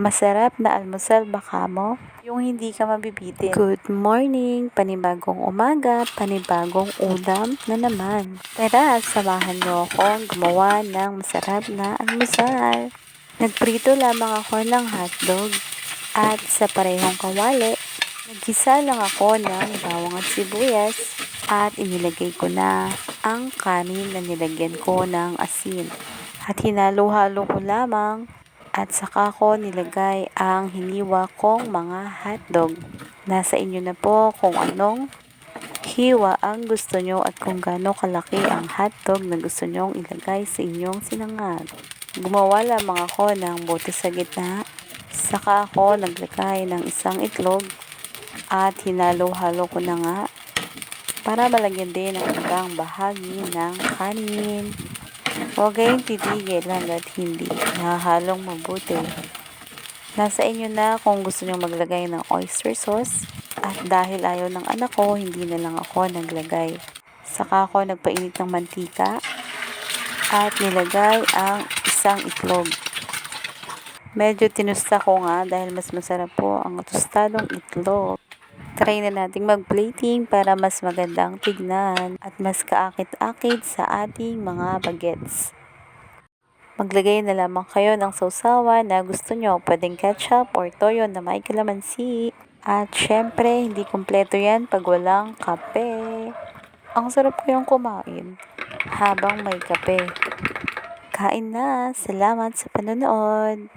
Masarap na almusal baka mo? Yung hindi ka mabibitin. Good morning! Panibagong umaga, panibagong ulam na naman. Tara, samahan niyo akong gumawa ng masarap na almusal. Nagprito lamang ako ng hotdog at sa parehong kawali, nagkisa lang ako ng bawang at sibuyas at inilagay ko na ang kanin na nilagyan ko ng asin. At hinalo-halo ko lamang at saka ko nilagay ang hiniwa kong mga hotdog. Nasa inyo na po kung anong hiwa ang gusto nyo at kung gaano kalaki ang hotdog na gusto nyong ilagay sa inyong sinangag. Gumawa lamang ako ng bote sa gitna. Saka ako naglagay ng isang itlog at hinalo-halo ko na nga para malagyan din ang ibang bahagi ng kanin. Huwag kayong titigil hanggat hindi nahalong mabuti. Nasa inyo na kung gusto nyo maglagay ng oyster sauce at dahil ayaw ng anak ko, hindi na lang ako naglagay. Saka ako nagpainit ng mantika at nilagay ang isang itlog. Medyo tinusta ko nga dahil mas masarap po ang tostadong itlog. Try na nating mag-plating para mas magandang tignan at mas kaakit-akit sa ating mga bagets. Maglagay na lamang kayo ng sausawan na gusto nyo. Pwedeng ketchup or toyo na may kalamansi. At syempre, hindi kompleto yan pag walang kape. Ang sarap kayong kumain habang may kape. Kain na! Salamat sa panonood!